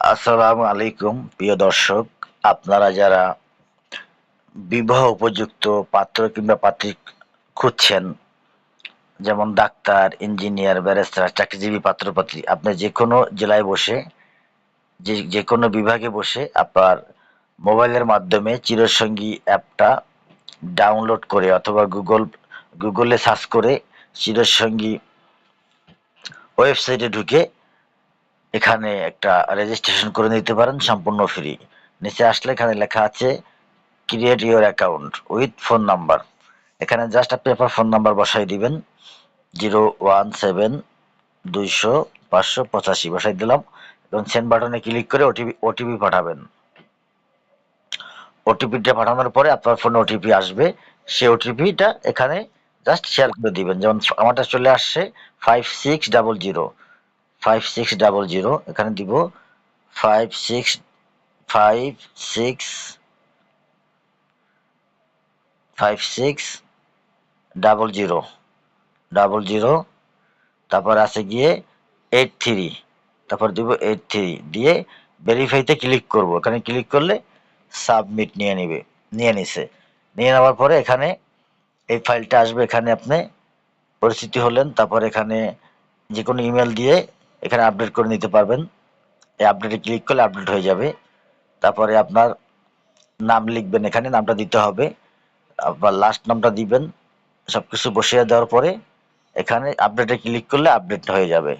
আসসালামু আলাইকুম, প্রিয় দর্শক। আপনারা যারা বিবাহ উপযুক্ত পাত্র কিংবা পাত্রী খুঁজছেন, যেমন ডাক্তার, ইঞ্জিনিয়ার, ব্যারিস্টার, চাকরিজীবী, পাত্রপাত্রী, আপনি যে কোনো জেলায় বসে, যে যে কোনো বিভাগে বসে আপনার মোবাইলের মাধ্যমে চিরসঙ্গী অ্যাপটা ডাউনলোড করে অথবা গুগল, গুগলে সার্চ করে চিরসঙ্গী ওয়েবসাইটে ঢুকে এখানে একটা রেজিস্ট্রেশন করে নিতে পারেন, সম্পূর্ণ ফ্রি নিচে আসলে এখানে লেখা আছে create your account with phone number এখানে জাস্ট আপনি আপনার ফোন নাম্বার বসাই দিবেন জিরো ওয়ান সেভেন দুইশো, পাঁচশো পঁচাশি বসাই দিলাম, এবং সেন্ড বাটনে ক্লিক করে ওটিপি ওটিপি পাঠাবেন। ওটিপিটা পাঠানোর পরে আপনার ফোনে ওটিপি আসবে সেই ওটিপিটা এখানে জাস্ট শেয়ার করে দিবেন। যেমন আমারটা চলে আসছে five six double zero five six double zero এখানে দিব five six five six five six double zero double zero তারপর আছে গিয়ে এইট থ্রি তারপর দিব এইট থ্রি দিয়ে ভেরিফাইতে ক্লিক করব। এখানে ক্লিক করলে সাবমিট নিয়ে নিবে, নিয়ে নিছে। নিয়ে নেওয়ার পরে এখানে এই ফাইলটা আসবে, এখানে আপনি পরিস্থিতি হলেন, তারপর এখানে যে কোনো ইমেল দিয়ে এখানে আপডেট করে নিতে পারবেন। এই আপডেটে ক্লিক করলে আপডেট হয়ে যাবে। তারপরে আপনার নাম লিখবেন এখানে, নামটা দিতে হবে। আপনার লাস্ট নামটা দিবেন সব কিছু বসিয়ে দেওয়ার পরে এখানে আপডেটে ক্লিক করলে আপডেট হয়ে যাবে।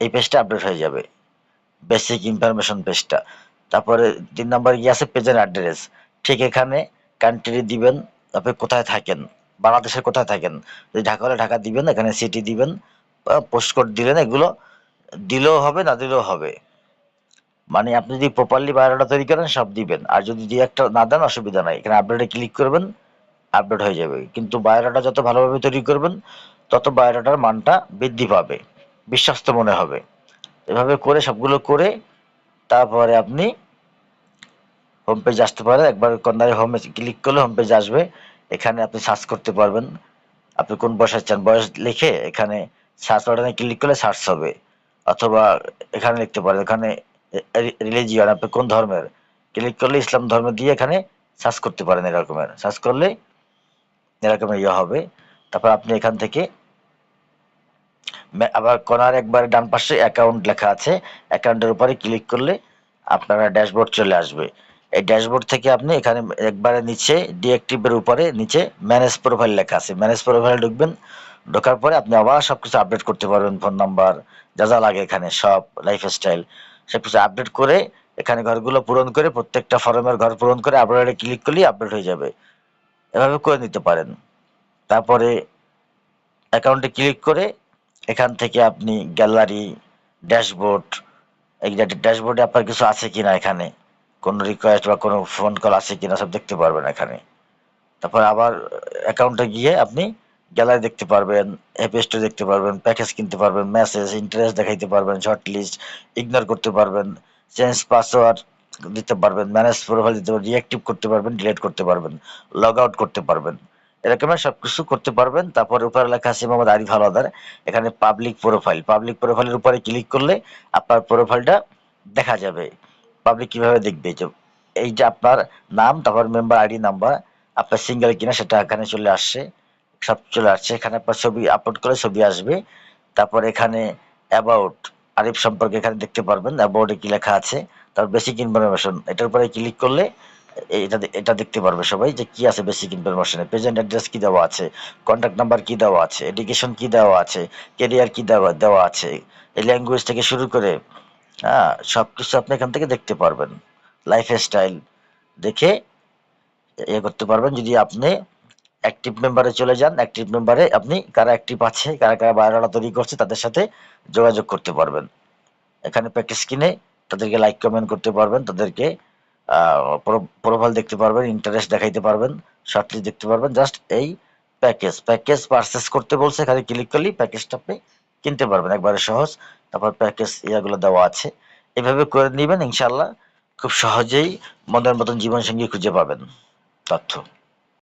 এই পেজটা আপডেট হয়ে যাবে। বেসিক ইনফরমেশন পেজটা তারপরে তিন নম্বর গিয়ে আছে পেজের অ্যাড্রেস ঠিক এখানে কান্ট্রি দিবেন, আপনি কোথায় থাকেন? বাংলাদেশের কোথায় থাকেন? যদি ঢাকা হলে ঢাকা দিবেন, এখানে সিটি দিবেন পোস্ট কোড দিলেন, এগুলো দিলেও হবে, না দিলেও হবে। মানে আপনি যদি প্রপারলি বায়োডাটা তৈরি করেন, সব দিবেন। আর যদি দুই একটা না দেন, অসুবিধা নাই। এখানে আপডেটে ক্লিক করবেন আপডেট হয়ে যাবে। কিন্তু বায়োডাটা যত ভালোভাবে তৈরি করবেন, তত বায়োডাটার মানটা বৃদ্ধি পাবে। বিশ্বস্ত মনে হবে। এভাবে করে সবগুলো করে, তারপরে আপনি হোম পেজ আসতে পারেন। একবার কর্নারে হোমে ক্লিক করলে হোম পেজ আসবে। এখানে আপনি সার্চ করতে পারবেন। আপনি কোন বয়সে চান বয়স লিখে এখানে সার্চ বাটনে ক্লিক করলে সার্চ হবে। অথবা এখানে লিখতে পারেন এখানে রিলিজিয়ন আপনি কোন ধর্মের? ক্লিক করলে ইসলাম ধর্ম দিয়ে এখানে সার্চ করতে পারেন এরকমের। সার্চ করলে এরকমের ইয়ে হবে। তারপর আপনি এখান থেকে আবার কোনার একবার ডান পাশে অ্যাকাউন্ট লেখা আছে। অ্যাকাউন্টের উপরে ক্লিক করলে আপনারা ড্যাশবোর্ড চলে আসবে। এই ড্যাশবোর্ড থেকে আপনি এখানে একবারে নিচে ডিএক্টিভের উপরে নিচে ম্যানেজ প্রোফাইল লেখা আছে। ম্যানেজ প্রোফাইল ঢুকবেন, ঢোকার পরে আপনি আবার সবকিছু আপডেট করতে পারবেন, ফোন নাম্বার, যা যা লাগে এখানে, সব লাইফস্টাইল সবকিছু আপডেট করে এখানে ঘরগুলো পূরণ করে, প্রত্যেকটা ফর্মের ঘর পূরণ করে আপডেটে ক্লিক করলেই আপডেট হয়ে যাবে। এভাবে করে নিতে পারেন। তারপরে অ্যাকাউন্টে ক্লিক করে এখান থেকে আপনি গ্যালারি ড্যাশবোর্ড এই ড্যাশবোর্ডে আপনার কিছু আছে কিনা এখানে? কোনো রিকোয়েস্ট বা কোনো ফোন কল আছে কিনা সব দেখতে পারবেন এখানে। তারপর আবার অ্যাকাউন্টে গিয়ে আপনি গ্যালারি দেখতে পারবেন অ্যাপেস্টো দেখতে পারবেন প্যাকেজ কিনতে পারবেন মেসেজ ইন্টারেস্ট দেখাইতে পারবেন শর্ট লিস্ট ইগনোর করতে পারবেন চেঞ্জ পাসওয়ার্ড দিতে পারবেন ম্যানেজ প্রোফাইল দিতে পারবেন রিঅ্যাক্টিভ করতে পারবেন ডিলিট করতে পারবেন লগ আউট করতে পারবেন। এরকমের সবকিছু করতে পারবেন। তারপর উপরে লেখা আছে মোহাম্মদ আরিফ হাওলাদার। এখানে পাবলিক প্রোফাইল পাবলিক প্রোফাইলের উপরে ক্লিক করলে আপনার প্রোফাইলটা দেখা যাবে। পাবলিক কীভাবে দেখবে? যে এই যে আপনার নাম, তারপর মেম্বার আইডি নাম্বার আপনার সিঙ্গেল কিনা সেটা এখানে চলে আসছে, সব চলে আসছে। এখানে আপনার ছবি আপলোড করে ছবি আসবে। তারপর এখানে অ্যাবাউট আরিফ সম্পর্কে এখানে দেখতে পারবেন অ্যাবাউটে কি লেখা আছে, তারপর বেসিক ইনফরমেশন এটার উপরে ক্লিক করলে এটা এটা দেখতে পারবে সবাই যে কি আছে বেসিক ইনফরমেশনে প্রেজেন্ট অ্যাড্রেস কি দেওয়া আছে কন্ট্যাক্ট নাম্বার কি দেওয়া আছে এডুকেশন কি দেওয়া আছে কেরিয়ার কি দেওয়া দেওয়া আছে। এই ল্যাঙ্গুয়েজ থেকে শুরু করে হ্যাঁ সব কিছু আপনি এখান থেকে দেখতে পারবেন। লাইফ স্টাইল দেখে ইয়ে করতে পারবেন যদি আপনি অ্যাক্টিভ মেম্বারে চলে যান অ্যাক্টিভ মেম্বারে আপনি কারা অ্যাক্টিভ আছে, কারা কারা বায়োডাটা তৈরি করছে, তাদের সাথে যোগাযোগ করতে পারবেন। এখানে প্যাকেজ কিনে তাদেরকে লাইক কমেন্ট করতে পারবেন, তাদেরকে প্রোফাইল দেখতে পারবেন ইন্টারেস্ট দেখাইতে পারবেন শর্টলি দেখতে পারবেন জাস্ট এই প্যাকেজ প্যাকেজ পারচেস করতে বলছে এখানে ক্লিক করলেই প্যাকেজটা আপনি কিনতে পারবেন। একবারে সহজ। তারপর প্যাকেজ ইয়াগুলো দেওয়া আছে। এভাবে করে নেবেন ইনশাল্লাহ খুব সহজেই মনের মতন জীবনসঙ্গী খুঁজে পাবেন। তথ্য।